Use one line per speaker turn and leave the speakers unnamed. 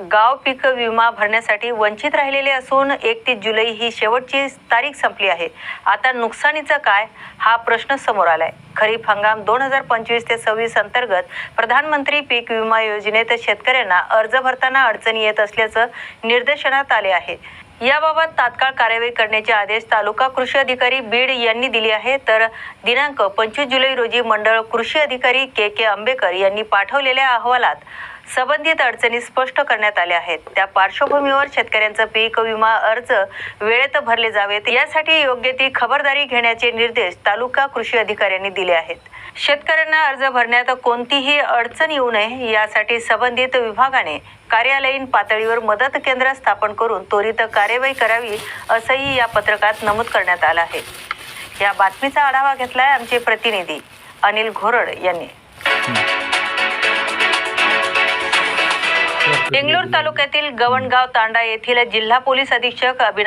गाव पीक विमा भरण्यासाठी वंचित राहिलेले असून एकतीस जुलै ही शेवटची तारीख संपली आहे. आता नुकसानीचं काय? हा प्रश्न समोर आलाय. खरीप हंगाम दोन हजार पंचवीस ते सव्वीस अंतर्गत प्रधानमंत्री पीक विमा योजनेत शेतकऱ्यांना अर्ज भरताना अडचणी येत असल्याचं निर्देशनात आले आहे. याबाबत तात्काळ कार्यवाही करण्याचे आदेश तालुका कृषी अधिकारी बीड यांनी दिले आहे. तर दिनांक पंचवीस जुलै रोजी मंडळ कृषी अधिकारी के के आंबेकर यांनी पाठवलेल्या अहवालात संबंधित अडचणी स्पष्ट करण्यात आल्या आहेत. त्या पार्श्वभूमीवर शेतकऱ्यांचा पीक विमा अर्ज वेळेत भरले जावेत. यासाठी योग्य ती खबरदारी घेण्याचे निर्देश तालुका कृषी अधिकाऱ्यांनी दिले आहेत. शेतकऱ्यांना अर्ज भरण्यात कोणतीही अडचण येऊ नये यासाठी संबंधित विभागाने कार्यालयीन पातळीवर मदत केंद्र स्थापन करून त्वरित कार्यवाही करावी असंही या पत्रकात नमूद करण्यात आलं आहे. या बातमीचा आढावा घेतलाय आमचे प्रतिनिधी अनिल घोरड यांनी. बेंगलोर तालुक्यातील गवणगाव तांडा येथील जिल्हा पोलीस अधीक्षक अभिनव